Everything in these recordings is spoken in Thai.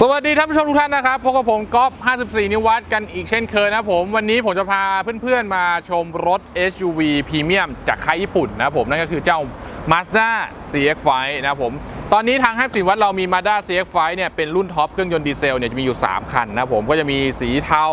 สวัสดีท่านผู้ชมทุกท่านนะครับพบกับผมก๊อฟ54 นิววัตกันอีกเช่นเคยนะผม วันนี้ผมจะพาเพื่อนๆมาชมรถ SUV พรีเมียมจากค่ายญี่ปุ่นนะผมนั่นก็คือเจ้า Mazda CX-5 นะผม ตอนนี้ทางห้สิวัตเรามี Mazda CX-5 เนี่ยเป็นรุ่นท็อปเครื่องยนต์ดีเซลเนี่ยจะมีอยู่ 3 คันนะผมก็จะมีสีเทา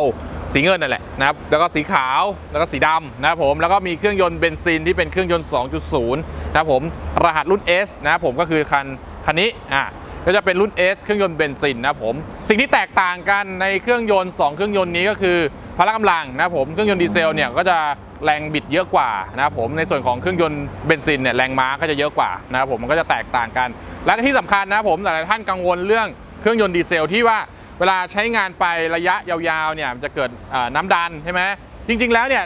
สีเงินนั่นแหละนะครับแล้วก็สีขาวแล้วก็สีดำนะครับผมแล้วก็มีเครื่องยนต์เบนซินที่เป็นเครื่องยนต์ 2.0 นะครับผมรหัสรุ่น S นะครับผมก็คือคันคันนี้อะ ก็จะเป็นรุ่น S เครื่องยนต์เบนซินนะผม สิ่งที่แตกต่างกันในเครื่องยนต์ 2 เครื่องยนต์นี้ก็คือพละกำลังนะผมเครื่องยนต์ดีเซลเนี่ยก็จะแรงบิดเยอะกว่านะผมในส่วนของเครื่องยนต์เบนซินเนี่ยแรงม้าก็จะเยอะกว่านะผมมันก็จะแตกต่างกัน และที่สำคัญนะผมหลายๆท่านกังวลเรื่องเครื่องยนต์ดีเซลที่ว่าเวลาใช้งานไประยะยาวๆเนี่ยจะเกิดน้ำดันใช่ไหมจริง ๆ แล้วเนี่ย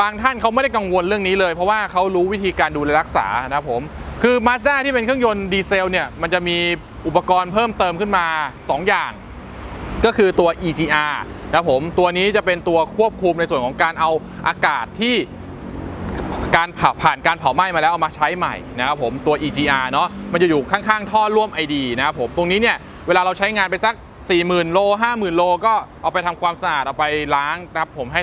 บางท่านเขาไม่ได้กังวลเรื่องนี้เลย เพราะว่าเขารู้วิธีการดูแลรักษานะผมคือ Mazda ที่เป็นเครื่องยนต์ดีเซลเนี่ยมันจะมี อุปกรณ์เพิ่มเติมขึ้นมา 2 อย่าง ก็คือตัว EGR นะครับผมตัวนี้จะเป็นตัวควบคุมในส่วนของการเอาอากาศที่การเผาผ่านการเผาไหม้มาแล้วเอามาใช้ใหม่นะครับผมตัว EGR เนาะมันจะอยู่ข้างๆ ท่อร่วม ID นะครับผมตรงนี้เนี่ยเวลาเราใช้งานไปสัก 40,000 โล 50,000 โล ก็เอาไปทำความสะอาดเอาไปล้างนะครับผมให้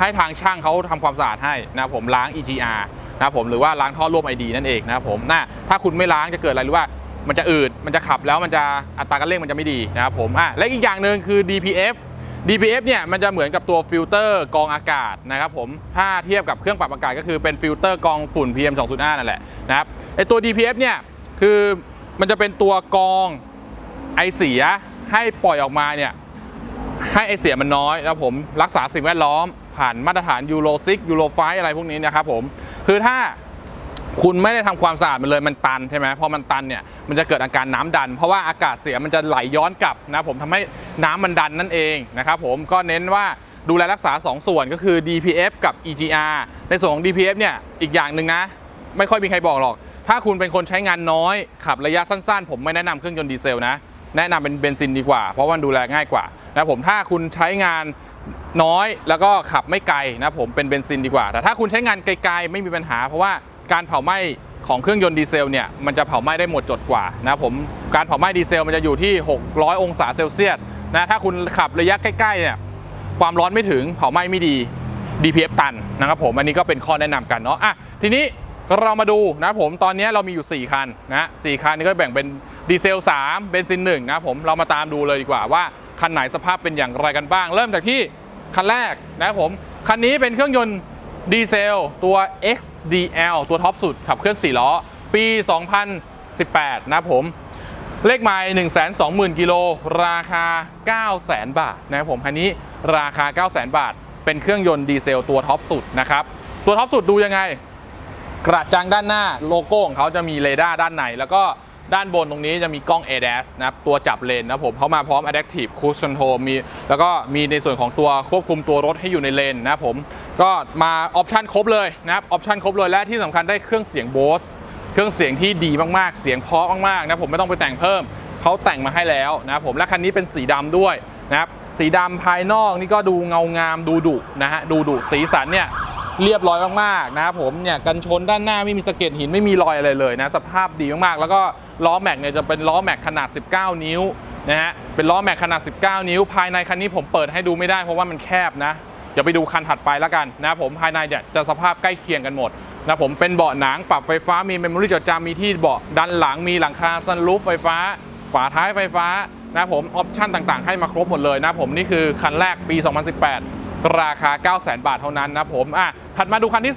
ให้ทางช่างเขาทำความสะอาดให้นะครับผมล้าง EGR นะครับผมหรือว่าล้างท่อร่วม ID นั่นเองนะครับผมน่าถ้าคุณไม่ล้างจะเกิดอะไรหรือว่า มันจะอืดมันจะขับแล้วมันจะอัตราการเร่งมันจะไม่ดีนะครับผมอะและอีกอย่างหนึ่งคือ DPF DPF เนี่ยมันจะเหมือนกับตัวฟิลเตอร์กรองอากาศนะครับผมถ้าเทียบกับเครื่องปรับอากาศก็คือเป็นฟิลเตอร์กรองฝุ่น PM 2.5นั่นแหละนะครับไอตัว DPF เนี่ยคือมันจะเป็นตัวกรองไอเสียให้ปล่อยออกมาเนี่ยให้ไอเสียมันน้อยนะครับผมรักษาสิ่งแวดล้อมผ่านมาตรฐานยูโร6ยูโร5อะไรพวกนี้นะครับผมคือถ้า คุณไม่ได้ทำความสะอาดมันเลยมันตันใช่ไหมพอมันตันเนี่ยมันจะเกิดอาการน้ำดัน เพราะว่าอากาศเสียมันจะไหลย้อนกลับนะผมทำให้น้ำมันดันนั่นเองนะครับผมก็เน้นว่าดูแลรักษา 2 ส่วนก็คือ DPF กับ EGR ในส่วนของ DPF เนี่ยอีกอย่างหนึ่งนะ ไม่ค่อยมีใครบอกหรอก ถ้าคุณเป็นคนใช้งานน้อย ขับระยะสั้นๆ ผมไม่แนะนำเครื่องยนต์ดีเซลนะ แนะนำเป็นเบนซินดีกว่า เพราะว่ามันดูแลง่ายกว่านะผมถ้าคุณใช้งานน้อยแล้วก็ขับไม่ไกลนะผมเป็นเบนซินดีกว่า แต่ถ้าคุณใช้งานไกลๆไม่มีปัญหาเพราะว่า การเผาไหม้ของเครื่องยนต์ดีเซลเนี่ยมันจะเผาไหม้ได้หมดจดกว่านะผมการเผาไหม้ดีเซลมันจะอยู่ที่ 600 องศาเซลเซียสนะถ้าคุณขับระยะใกล้ๆเนี่ยความร้อนไม่ถึงเผาไหม้ไม่ดี DPF ตันนะครับผมอันนี้ก็เป็นข้อแนะนำกันเนาะอะทีนี้เรามาดูนะผมตอนนี้เรามีอยู่ 4 คันนะสคันนี้ก็แบ่งเป็นดีเซล 3 เบนซิน1นะผมเรามาตามดูเลยดีกว่าว่าคันไหนสภาพเป็นอย่างไรกันบ้าง เริ่มจากที่คันแรกนะผมคันนี้เป็นเครื่องยนต์ ดีเซลตัว XDL ตัวท็อปสุดขับเคลื่อน 4 ล้อ ปี 2018 นะผม เลขไมล์120,000 กิโล ราคา 900,000 บาทนะครับผมคันนี้ราคา 900,000 บาท เป็นเครื่องยนต์ดีเซลตัวท็อปสุดนะครับ ตัวท็อปสุดดูยังไง กระจังด้านหน้าโลโก้ของเขาจะมีเรดาร์ด้านในแล้วก็ ด้านบนตรงนี้จะมีกล้อง ADAS นะครับตัวจับเลนนะครับผมเขามาพร้อม Adaptive Cruise Control มีแล้วก็มีในส่วนของตัวควบคุมตัวรถให้อยู่ในเลนนะครับผมก็มาออปชันครบเลยนะครับออปชันครบเลยและที่สำคัญได้เครื่องเสียงโบสเครื่องเสียงที่ดีมากๆ เสียงเพราะมากๆนะผมไม่ต้องไปแต่งเพิ่มเขาแต่งมาให้แล้วนะครับผมและคันนี้เป็นสีดำด้วยนะครับสีดำภายนอกนี่ก็ดูเงางามดูดุนะฮะดูดุสีสันเนี่ย เรียบร้อยมากๆนะครับผมเนี่ยกันชนด้านหน้าไม่มีสะเก็ดหินไม่มีรอยอะไรเลยนะสภาพดีมากๆ แล้วก็ล้อแม็กเนี่ยจะเป็นล้อแม็กขนาด 19 นิ้วนะฮะเป็นล้อแม็กขนาด 19 นิ้ว ภายในคันนี้ผมเปิดให้ดูไม่ได้เพราะว่ามันแคบนะเดี๋ยวไปดูคันถัดไปแล้วกันนะผมภายในเนี่ยจะสภาพใกล้เคียงกันหมดนะผมเป็นเบาะหนังปรับไฟฟ้ามีเมมโมรี่จดจำมีที่เบาะด้านหลังมีหลังคาซันรูฟไฟฟ้า ฝาท้ายไฟฟ้านะผมออปชั่นต่างๆ ให้มาครบหมดเลยนะผมนี่คือคันแรกปี 2018 ราคา 900,000 บาทเท่านั้นนะผมอะถัดมาดูคันที่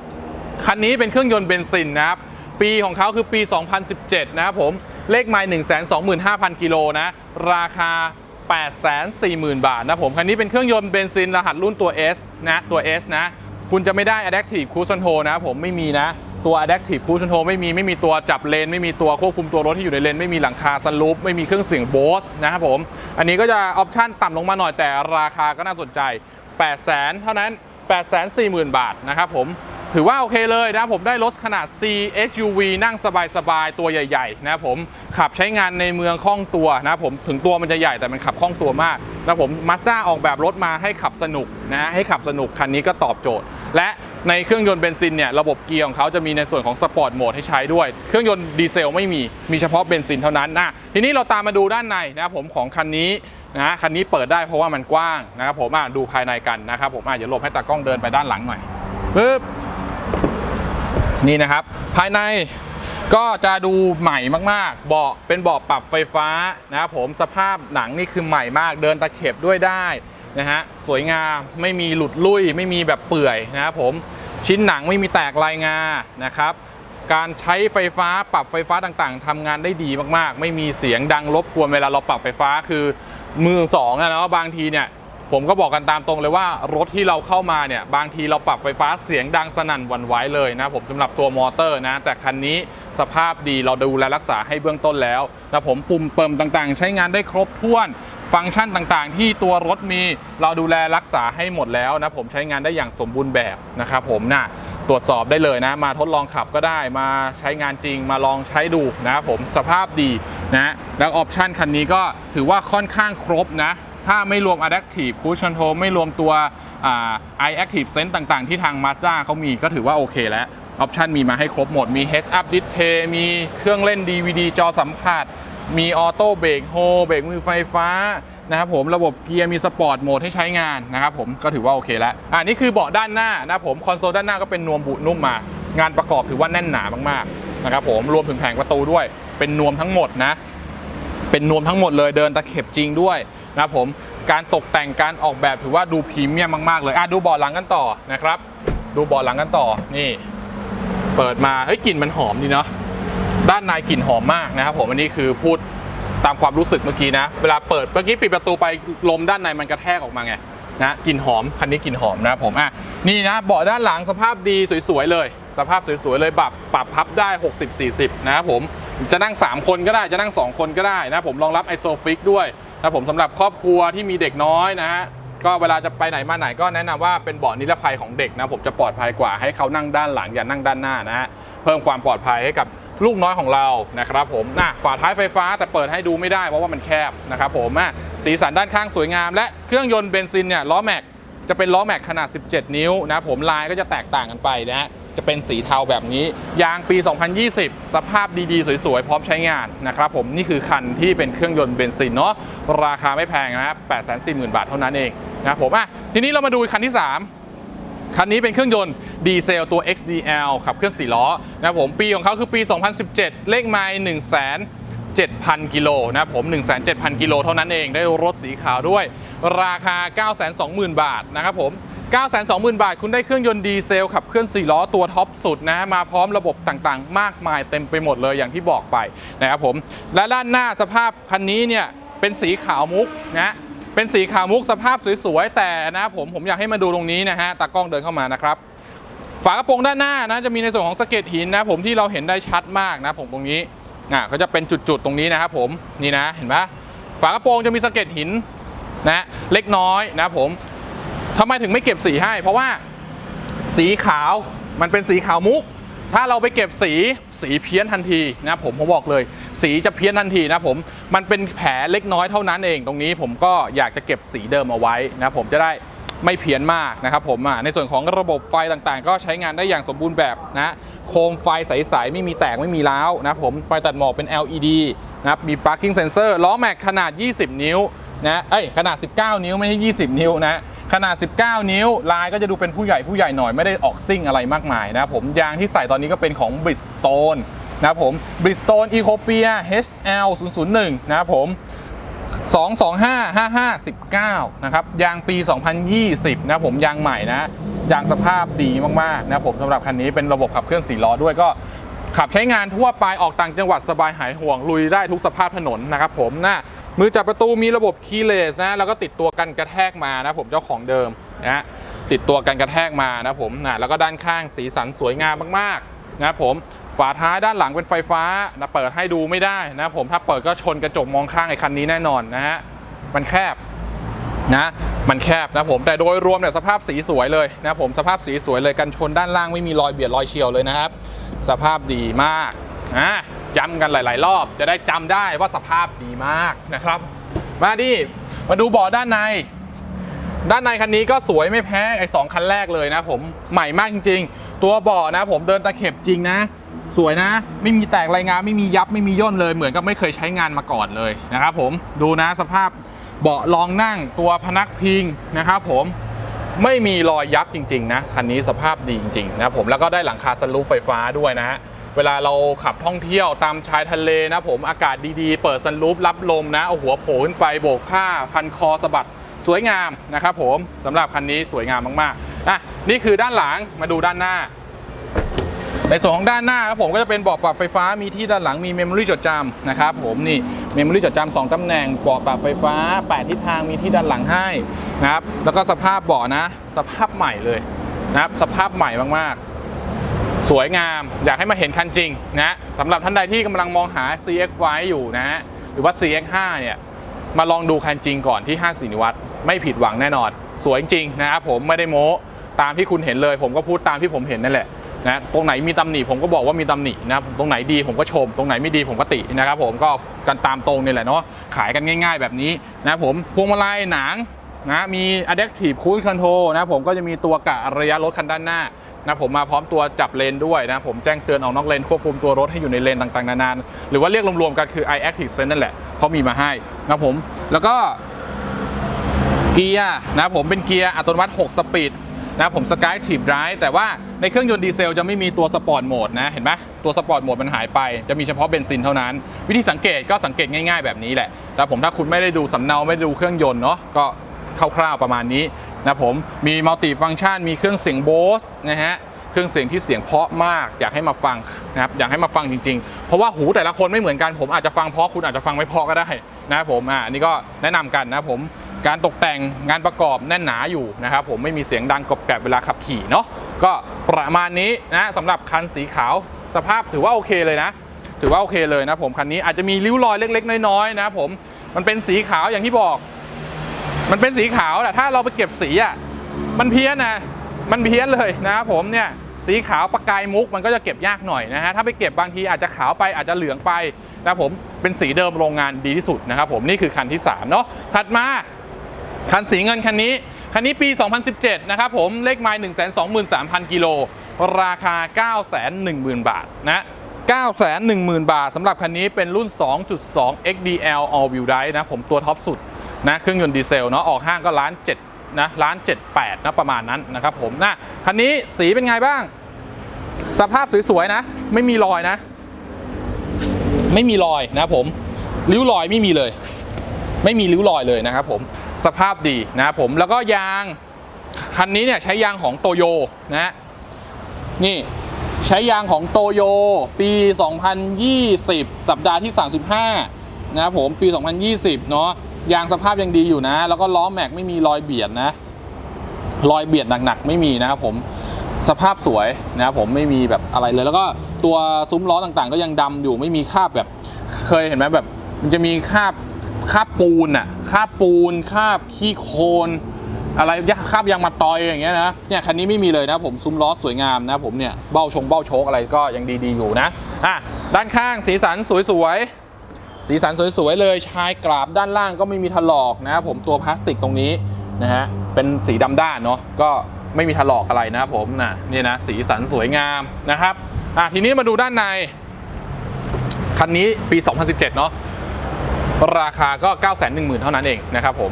2 คันนี้เป็นเครื่องยนต์เบนซินนะครับ ปีของเขาคือปี 2017 นะครับผม เลขไมล์125,000 กิโลนะ ราคา 840,000 บาทนะผม คันนี้เป็นเครื่องยนต์เบนซินรหัสรุ่นตัว S นะ ตัว S นะ คุณจะไม่ได้ Adaptive Cruise Control นะผมไม่มีนะ ตัว Adaptive Cruise Control ไม่มีไม่มีตัวจับเลน ไม่มีตัวควบคุมตัวรถที่อยู่ในเลน ไม่มีหลังคาซันรูฟไม่มีเครื่องเสียงโบสนะครับผม อันนี้ก็จะออปชั่นต่ำลงมาหน่อยแต่ราคาก็น่าสนใจ 8 0 0 0 0เท่านั้น 840,000 บาทนะครับผมถือว่าโอเคเลยนะผมได้รถขนาด C SUV นั่งสบายๆ ตัวใหญ่ๆนะครับผมขับใช้งานในเมืองคล่องตัวนะครับผมถึงตัวมันจะใหญ่แต่มันขับคล่องตัวมากนะครับผม Mazda ออกแบบรถมาให้ขับสนุกนะให้ขับสนุกคันนี้ก็ตอบโจทย์ และในเครื่องยนต์เบนซินเนี่ยระบบเกียร์ของเขาจะมีในส่วนของสปอร์ตโหมดให้ใช้ด้วย เครื่องยนต์ดีเซลไม่มีมีเฉพาะเบนซินเท่านั้นนะทีนี้เราตามมาดูด้านในนะครับผมของคันนี้นะคันนี้เปิดได้เพราะว่ามันกว้างนะครับผมอะดูภายในกันนะครับผมอะเดี๋ยวหลบให้ตากล้องเดินไปด้านหลังหน่อยปึ๊บนี่นะครับ ภายในก็จะดูใหม่มากๆ เบาะเป็นเบาะปรับไฟฟ้านะครับผมสภาพหนังนี่คือใหม่มาก เดินตะเข็บด้วยได้ นะฮะสวยงามไม่มีหลุดลุ่ยไม่มีแบบเปื่อยนะครับผมชิ้นหนังไม่มีแตกลายงานะครับ การใช้ไฟฟ้าปรับไฟฟ้าต่างๆทำงานได้ดีมากๆ ไม่มีเสียงดังรบกวนเวลาเราปรับไฟฟ้าคือมือสองนะเนาะบางทีเนี่ยผมก็บอกกันตามตรงเลยว่ารถที่เราเข้ามาเนี่ยบางทีเราปรับไฟฟ้าเสียงดังสนั่นหวั่นไหวเลยนะผมสำหรับตัวมอเตอร์นะ แต่คันนี้สภาพดีเราดูแลรักษาให้เบื้องต้นแล้วนะผมปุ่มเปิมต่างๆ ใช้งานได้ครบถ้วน ฟังก์ชันต่างๆ ที่ตัวรถมีเราดูแลรักษาให้หมดแล้วนะผมใช้งานได้อย่างสมบูรณ์แบบนะครับผมนะตรวจสอบได้เลยนะ มาทดลองขับก็ได้มาใช้งานจริงมาลองใช้ดูนะครับผมสภาพดีนะแล้วออปชันคันนี้ก็ถือว่าค่อนข้างครบนะถ้าไม่รวม Adaptive Cruise Control ไม่รวมตัว iActive Sense ต่างๆ ที่ทาง Mazda เขามีก็ถือว่าโอเคแล้วออปชันมีมาให้ครบหมดมี Heads Up Display มีเครื่องเล่น DVD จอสัมผัส มีออโต้เบรกโฮเบรกมือไฟฟ้านะครับผมระบบเกียร์มีสปอร์ตโหมดให้ใช้งานนะครับผมก็ถือว่าโอเคแล้วอ่านี่คือเบาะด้านหน้านะครับผมคอนโซลด้านหน้าก็เป็นนวมบุนุ่มมางานประกอบถือว่าแน่นหนามากๆนะครับผมรวมถึงแผงประตูด้วย เป็นนวมทั้งหมดนะ เป็นนวมทั้งหมดเลยเดินตะเข็บจริงด้วยนะครับผมการตกแต่งการออกแบบถือว่าดูพรีเมียมมากๆเลยอะดูเบาะหลังกันต่อนะครับ ดูเบาะหลังกันต่อนี่ เปิดมาเฮ้ยกลิ่นมันหอมดีเนาะ ด้านในกลิ่นหอมมากนะครับผมอันนี้คือพูดตามความรู้สึกเมื่อกี้นะ เวลาเปิดเมื่อกี้ปิดประตูไปลมด้านในมันกระแทกออกมาไงนะกลิ่นหอมคันนี้กลิ่นหอมนะครับผมอะนี่นะเบาะด้านหลังสภาพดีสวยๆเลย สภาพสวยๆเลยปรับปรับพับได้ 60-40 นะครับผมจะนั่ง 3 คนก็ได้จะนั่ง 2 คนก็ได้นะผมรองรับไอโซฟิกด้วยนะผมสำหรับครอบครัวที่มีเด็กน้อยนะฮะก็เวลาจะไปไหนมาไหนก็แนะนำว่าเป็นเบาะนิรภัยของเด็กนะผมจะปลอดภัยกว่าให้เขานั่งด้านหลังอย่านั่งด้านหน้านะฮะเพิ่มความปลอดภัยให้กับ ลูกน้อยของเรานะครับผมน่ะฝาท้ายไฟฟ้าแต่เปิดให้ดูไม่ได้เพราะว่ามันแคบนะครับผมอะสีสันด้านข้างสวยงาม และเครื่องยนต์เบนซินเนี่ยล้อแม็กจะเป็นล้อแม็กขนาด 17 นิ้วนะผมลายก็จะแตกต่างกันไปนะฮะจะเป็นสีเทาแบบนี้ ยางปี 2020 สภาพดีๆ สวยๆ พร้อมใช้งานนะครับผมนี่คือคันที่เป็นเครื่องยนต์เบนซินเนาะราคาไม่แพงนะ840,000 บาทเท่านั้นเองนะผมอะทีนี้เรามาดูคันที่ 3 คันนี้เป็นเครื่องยนต์ดีเซลตัว XDL ขับเคลื่อน4ล้อนะครับผมปีของเขาคือปี 2017 เลขไมล์1 7,000 กิโลนะครับผม 1,700 กิโลเท่านั้นเองได้รถสีขาวด้วย ราคา 920,000 บาทนะครับผม 920,000 บาท คุณได้เครื่องยนต์ดีเซลขับเคลื่อน 4 ล้อตัวท็อปสุดนะ มาพร้อมระบบต่างๆ มากมายเต็มไปหมดเลยอย่างที่บอกไปนะครับผม และด้านหน้าสภาพคันนี้เนี่ย เป็นสีขาวมุกนะ เป็นสีขาวมุกสภาพสวยๆ แต่นะครับผมผมอยากให้มาดูตรงนี้นะฮะตากล้องเดินเข้ามานะครับ ฝากระโปรงด้านหน้านะจะมีในส่วนของสะเก็ดหินนะผมที่เราเห็นได้ชัดมากนะผมตรงนี้อะเขาจะเป็นจุดๆตรงนี้นะครับผมนี่นะเห็นไหมฝากระโปรงจะมีสะเก็ดหินนะเล็กน้อยนะผมทำไมถึงไม่เก็บสีให้ เพราะว่าสีขาวมันเป็นสีขาวมุก ถ้าเราไปเก็บสีสีเพี้ยนทันทีนะผมผมบอกเลย สีจะเพี้ยนทันทีนะผม มันเป็นแผลเล็กน้อยเท่านั้นเอง ตรงนี้ผมก็อยากจะเก็บสีเดิมเอาไว้นะผมจะได้ไม่เพี้ยนมากนะครับผมอะในส่วนของระบบไฟต่างๆ ก็ใช้งานได้อย่างสมบูรณ์แบบนะโคมไฟใสๆ ไม่มีแตกไม่มีร้าวนะผมไฟตัดหมอกเป็น LED นะครับมี parking sensor ล้อแม็กขนาด 20 นิ้วนะเอ้ยขนาด 19 นิ้วไม่ใช่ 20 นิ้วนะขนาด 19 นิ้ว ลายก็จะดูเป็นผู้ใหญ่ผู้ใหญ่หน่อยไม่ได้ออกซิ่งอะไรมากมายนะผมยางที่ใส่ตอนนี้ก็เป็นของ Bridgestone น นะครับผม Bridgestone Ecopia HL 001 นะครับผม 2255519 นะครับ ยางปี 2020 นะผม ยางใหม่นะ ยางสภาพดีมาก ๆ นะผมสำหรับคันนี้เป็นระบบขับเคลื่อน4ล้อด้วยก็ขับใช้งานทั่วไปออกต่างจังหวัดสบายหายห่วง ลุยได้ทุกสภาพถนนนะครับผมนะมือจับประตูมีระบบคีย์เลสนะ แล้วก็ติดตัวกันกระแทกมานะผมเจ้าของเดิมนะติดตัวกันกระแทกมานะผมนะแล้วก็ด้านข้างสีสันสวยงามมากๆนะครับผม ฝาท้ายด้านหลังเป็นไฟฟ้านะเปิดให้ดูไม่ได้นะผมถ้าเปิดก็ชนกระจกมองข้างไอ้คันนี้แน่นอนนะฮะมันแคบนะมันแคบนะผมแต่โดยรวมเนี่ยสภาพสีสวยเลยนะผมสภาพสีสวยเลยกันชนด้านล่างไม่มีรอยเบียดรอยเฉียวเลยนะครับ สภาพดีมากนะย้ำกันหลาย ๆ รอบ จะได้จำได้ว่าสภาพดีมากนะครับ มาดิมาดูเบาะด้านในด้านในคันนี้ก็สวยไม่แพ้ไอ้สองคันแรกเลยนะผมใหม่มากจริง ๆ ตัวเบาะนะผมเดินตะเข็บจริงนะ สวยนะ ไม่มีแตกรายงานไม่มียับไม่มีย่นเลย เหมือนกับไม่เคยใช้งานมาก่อนเลยนะครับผมดูนะสภาพเบาะรองนั่งตัวพนักพิงนะครับผมไม่มีรอยยับจริง ๆ นะ คันนี้สภาพดีจริง ๆ นะครับผมแล้วก็ได้หลังคาสลูปไฟฟ้าด้วยนะฮะเวลาเราขับท่องเที่ยวตามชายทะเลนะผมอากาศดีๆ เปิดสลูปรับลมนะเอาหัวโผล่ขึ้นไปโบกผ้า พันคอสะบัดสวยงามนะครับผมสำหรับคันนี้สวยงามมากๆอะนี่คือด้านหลังมาดูด้านหน้า ในส่วนของด้านหน้าครับผมก็จะเป็นเบาะปรับไฟฟ้ามีที่ด้านหลังมีเมมโมรี่จดจำนะครับผมนี่เมมโมรี่จดจำสองตำแหน่งเบาะปรับไฟฟ้า 8 ทิศทางมีที่ด้านหลังให้นะครับแล้วก็สภาพเบาะนะ สภาพใหม่เลยนะครับสภาพใหม่มากๆ สวยงามอยากให้มาเห็นคันจริงนะสำหรับท่านใดที่กำลังมองหา CX5 อยู่นะฮะหรือว่า CX5 เนี่ยมาลองดูคันจริงก่อนที่ห้างสินิวัตรไม่ผิดหวังแน่นอน สวยจริงนะครับผมไม่ได้โม้ตามที่คุณเห็นเลย ผมก็พูดตามที่ผมเห็นนั่นแหละ นะตรงไหนมีตำหนิผมก็บอกว่ามีตำหนินะครับตรงไหนดีผมก็ชม ตรงไหนไม่ดีผมก็ตินะครับผมก็กันตามตรงนี่แหละเนาะขายกันง่าย ๆ แบบนี้นะผมพวงมาลัยหนังนะมี adaptive cruise control นะผมก็จะมีตัวกะระยะรถคันด้านหน้านะผมมาพร้อมตัวจับเลนด้วยนะผมแจ้งเตือนออกนอกเลนควบคุมตัวรถให้อยู่ในเลนต่างๆ นานาหรือว่าเรียกรวมๆกันคือ i active sense นั่นแหละเขามีมาให้นะผมแล้วก็เกียร์นะผมเป็นเกียร์อัตโนมัติ 6 สปีด นะผมสกายทีบไดรแต่ว่าในเครื่องยนต์ดีเซลจะไม่มีตัวสปอร์ตโหมดนะเห็นไหมตัวสปอร์ตโหมดมันหายไปจะมีเฉพาะเบนซินเท่านั้น วิธีสังเกตก็สังเกตง่ายๆแบบนี้แหละแต่ผมถ้าคุณไม่ได้ดูสำเนาไม่ได้ดูเครื่องยนต์เนาะก็คร่าวๆประมาณนี้นะผมมีมัลติฟัง c t ชันมีเครื่องเสียงโบสนะฮะเครื่องเสียงที่เสียงเพาะมาก อยากให้มาฟังนะครับอยากให้มาฟังจริงๆ เพราะว่าหูแต่ละคนไม่เหมือนกันผมอาจจะฟังเพราะคุณอาจจะฟังไม่เพาะก็ได้นะผมอ่านนี้ก็แนะนำกันนะผม การตกแต่งงานประกอบแน่นหนาอยู่นะครับผมไม่มีเสียงดังกรอบแกรบเวลาขับขี่เนาะก็ประมาณนี้นะสำหรับคันสีขาวสภาพถือว่าโอเคเลยนะ ถือว่าโอเคเลยนะผมคันนี้อาจจะมีริ้วรอยเล็ก ๆ น้อยๆนะผมมันเป็นสีขาวอย่างที่บอก มันเป็นสีขาวแต่ถ้าเราไปเก็บสีอะมันเพี้ยนนะมันเพี้ยนเลยนะครับผมเนี่ยสีขาวประกายมุกมันก็จะเก็บยากหน่อยนะฮะถ้าไปเก็บบางทีอาจจะขาวไปอาจจะเหลืองไปนะผมเป็นสีเดิมโรงงานดีที่สุดนะครับผมนี่คือคันที่สามเนาะถัดมา คันสีเงินคันนี้ คันนี้ปี 2017 นะครับผม เลขไมล์123,000 กิโล ราคา 910,000 บาทนะ910,000 บาทสำหรับคันนี้เป็นรุ่น 2.2 XDL All Wheel Drive นะ ผมตัวท็อปสุดนะ เครื่องยนต์ดีเซลเนาะ ออกห้างก็ล้าน7นะล้าน78นะประมาณนั้นนะครับผมนะคันนี้สีเป็นไงบ้าง สภาพสวยๆนะ ไม่มีรอยนะ ไม่มีรอยนะผมริ้วรอยไม่มีเลย ไม่มีริ้วรอยเลยนะครับผม สภาพดีนะครับผมแล้วก็ยางคันนี้เนี่ยใช้ยางของโตโยนะนี่ใช้ยางของโตโยปี 2020 สัปดาห์ที่ 35 นะครับผมปี 2020 เนาะยางสภาพยังดีอยู่นะ แล้วก็ล้อแม็กไม่มีรอยเบียดนะรอยเบียดหนักๆ ไม่มีนะครับผมสภาพสวยนะครับผมไม่มีแบบอะไรเลย แล้วก็ตัวซุ้มล้อต่างๆ ก็ยังดำอยู่ไม่มีคราบแบบ เคยเห็นไหมแบบมันจะมีคราบ คราบปูนอะคราบปูนคราบขี้โคลนอะไรคาบยางมาตอยอย่างเงี้ยนะเนี่ยคันนี้ไม่มีเลยนะผมซุ้มล้อสวยงามนะผมเนี่ยเบ้าชงเบ้าโชกอะไรก็ยังดีๆอยู่นะอะด้านข้างสีสันสวยๆสีสันสวยๆเลยชายกราบด้านล่างก็ไม่มีถลอกนะผมตัวพลาสติกตรงนี้นะฮะเป็นสีดำด้านเนาะก็ไม่มีถลอกอะไรนะผมนะนี่นะสีสันสวยงามนะครับอะทีนี้มาดูด้านในคันนี้ปี 2017 เนาะ ราคาก็ 9 1 0 0 0 0 เท่านั้นเองนะครับผม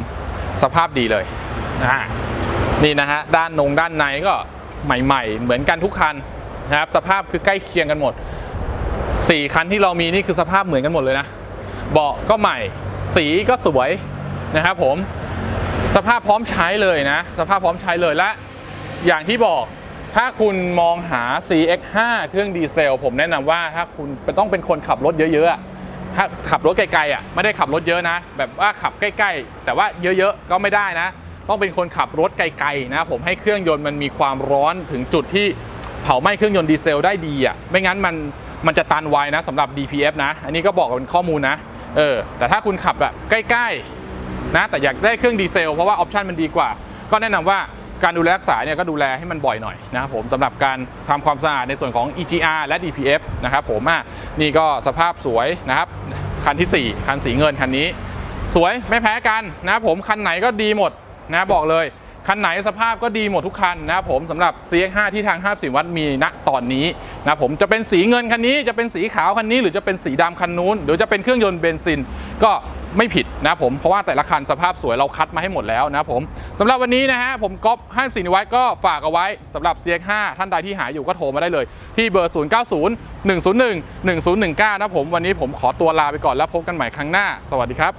สภาพดีเลยนะนี่นะฮะด้านนงด้านในก็ใหม่ ๆ เหมือนกันทุกคันนะครับสภาพคือใกล้เคียงกันหมด 4 คันที่เรามีนี่คือสภาพเหมือนกันหมดเลยนะเบาะก็ใหม่ สีก็สวยนะครับผมสภาพพร้อมใช้เลยนะ สภาพพร้อมใช้เลยและอย่างที่บอกถ้าคุณมองหา CX5 เครื่องดีเซล ผมแนะนำว่าถ้าคุณต้องเป็นคนขับรถเยอะๆอะ ถ้าขับรถไกลๆอะไม่ได้ขับรถเยอะนะ แบบว่าขับใกล้ ๆ แต่ว่าเยอะๆก็ไม่ได้นะ ต้องเป็นคนขับรถไกลๆนะผมให้เครื่องยนต์มันมีความร้อนถึงจุดที่เผาไหม้เครื่องยนต์ดีเซลได้ดีอะไม่งั้นมันมันจะตันไวนะสำหรับ DPF นะ อันนี้ก็บอกเป็นข้อมูลนะเออแต่ถ้าคุณขับแบบใกล้ๆนะแต่อยากได้เครื่องดีเซลเพราะว่าออปชันมันดีกว่า ก็แนะนำว่า การดูแลรักษาเนี่ยก็ดูแลให้มันบ่อยหน่อยนะครับผมสำหรับการทำความสะอาดในส่วนของ EGR และ DPF นะครับผมอะนี่ก็สภาพสวยนะครับคันที่ 4 คันสีเงินคันนี้ สวยไม่แพ้กันนะครับผมคันไหนก็ดีหมดนะบอกเลยคันไหนสภาพก็ดีหมดทุกคันนะครับผมสำหรับ CX5 ที่ทางห้าสิวัตมีณตอนนี้นะครับผมจะเป็นสีเงินคันนี้จะเป็นสีขาวคันนี้ หรือจะเป็นสีดำคันนู้น หรือจะเป็นเครื่องยนต์เบนซิน ก็ ไม่ผิดนะผมเพราะว่าแต่ละคันสภาพสวยเราคัดมาให้หมดแล้วนะผมสำหรับวันนี้นะฮะผมก๊อฟห้าสินิวัตก็ฝากเอาไว้สำหรับ CX5 ท่านใดที่หาอยู่ก็โทรมาได้เลย ที่เบอร์ 0 9 0 1 0 1 1 0 1 9 นะผมวันนี้ผมขอตัวลาไปก่อนแล้วพบกันใหม่ครั้งหน้า สวัสดีครับ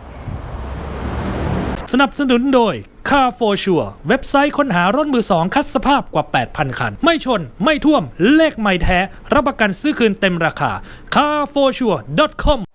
สนับสนุนโดย Car for Sure เว็บไซต์ค้นหารถมือสองคัดสภาพกว่า 8,000 คัน ไม่ชน ไม่ท่วม เลขไม่แท้ รับประกันซื้อคืนเต็มราคา carforsure.com